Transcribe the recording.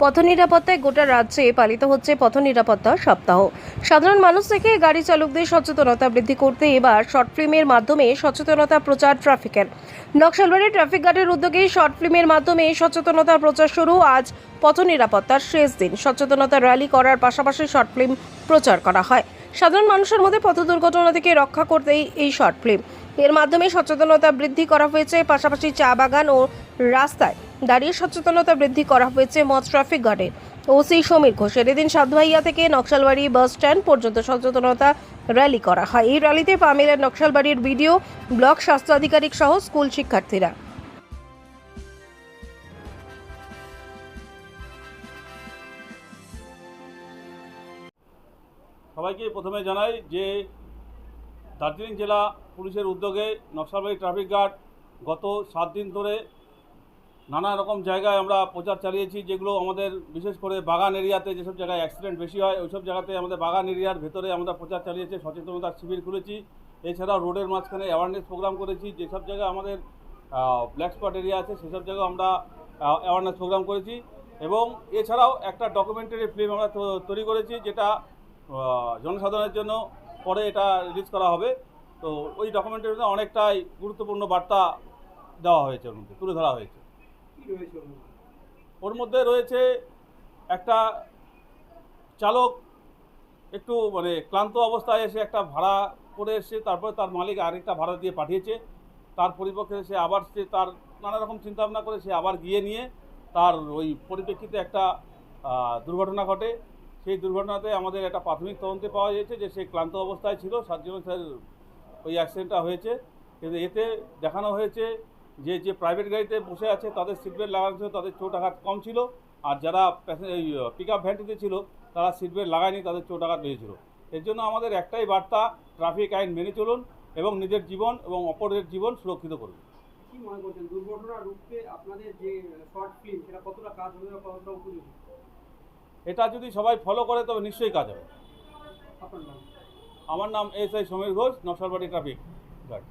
পথ নিরাপত্তায় গোটা রাজ্যে পালিত হচ্ছে পথ নিরাপত্তা সপ্তাহ। সাধারণ মানুষ থেকে গাড়ি চালকদের সচেতনতা বৃদ্ধি করতে এবার শর্ট ফিল্মের মাধ্যমে সচেতনতা প্রচার ট্রাফিকের। নকশালবাড়ি ট্রাফিক গার্ডের উদ্যোগে শর্ট ফিল্মের মাধ্যমে সচেতনতা প্রচার শুরু, আজ পথ নিরাপত্তার শেষ দিন। সচেতনতা র্যালি করার পাশাপাশি শর্ট ফিল্ম প্রচার করা হয়। সাধারণ মানুষের মধ্যে পথ দুর্ঘটনা থেকে রক্ষা করতেই এই শর্ট ফিল্ম। এর মাধ্যমে সচেতনতা বৃদ্ধি করা হয়েছে, পাশাপাশি চা বাগান ও রাস্তায়। দাঁড়িয়ে সচেতনতা বৃদ্ধি করা হয়েছে মৎস্য ট্রাফিক গার্ডের ওসি সমীর ঘোষের এদিন সাতভাইয়া থেকে নকশালবাড়ি বাস স্ট্যান্ড পর্যন্ত সচেতনতা র্যালি করা হয়। এই র্যালিতে পামিলের নকশালবাড়ির বিডিও, ব্লক স্বাস্থ্য আধিকারিক সহ স্কুল শিক্ষার্থীরা। সবাইকে প্রথমে জানাই যে দার্জিলিং জেলা পুলিশের উদ্যোগে নকশালবাড়ি ট্রাফিক গার্ড গত সাত দিন ধরে নানা রকম জায়গায় আমরা প্রচার চালিয়েছি, যেগুলো আমাদের বিশেষ করে বাগান এরিয়াতে যেসব জায়গায় অ্যাক্সিডেন্ট বেশি হয়, ওইসব জায়গাতে আমাদের বাগান এরিয়ার ভেতরে আমরা প্রচার চালিয়েছি, সচেতনতা শিবির খুলেছি। এছাড়াও রোডের মাঝখানে অ্যাওয়ারনেস প্রোগ্রাম করেছি, যেসব জায়গায় আমাদের ব্ল্যাক স্পট এরিয়া আছে, সেসব জায়গায় আমরা অ্যাওয়ারনেস প্রোগ্রাম করেছি। এবং এছাড়াও একটা ডকুমেন্টারি ফিল্ম আমরা তৈরি করেছি, যেটা জনসাধারণের জন্য পরে এটা রিলিজ করা হবে। তো ওই ডকুমেন্টারিতে অনেকটাই গুরুত্বপূর্ণ বার্তা দেওয়া হয়েছে তুলে ধরা হয়েছে। ওর মধ্যে? রয়েছে একটা চালক একটু মানে ক্লান্ত অবস্থায় এসে একটা ভাড়া করে এসে তারপরে তার মালিক আরেকটা ভাড়া দিয়ে পাঠিয়েছে। তার পরিপক্ষে সে আবার সে তার নানা রকম চিন্তাভাবনা করে সে আবার গিয়ে নিয়ে তার ওই পরিপ্রেক্ষিতে একটা দুর্ঘটনা ঘটে। সেই দুর্ঘটনাতে আমাদের একটা প্রাথমিক তদন্তে পাওয়া গিয়েছে যে সে ক্লান্ত অবস্থায় ছিল। সাতজন ওই অ্যাক্সিডেন্টটা হয়েছে। কিন্তু এতে দেখানো হয়েছে যে যে প্রাইভেট গাড়িতে বসে আছে তাদের সিট বেল্ট লাগানো ছিল তাদের চোট আঘাত কম ছিল। আর যারা এই পিক আপ ভ্যানটিতে ছিল তারা সিট বেল্ট লাগায়নি তাদের চোট আঘাত হয়েছিল এর জন্য আমাদের একটাই বার্তা ট্রাফিক আইন মেনে চলুন এবং নিজের জীবন এবং অপরের জীবন সুরক্ষিত করুন। কি মনে করছেন? দুর্ঘটনা রুখতে আপনাদের যে শর্ট ফিল্ম সেটা কতটা কাজ হবে বা কতটা উপযোগী? এটা যদি সবাই ফলো করে তবে নিশ্চয়ই কাজ হবে। আমার নাম S I Samir Ghosh Naxalbari traffic guard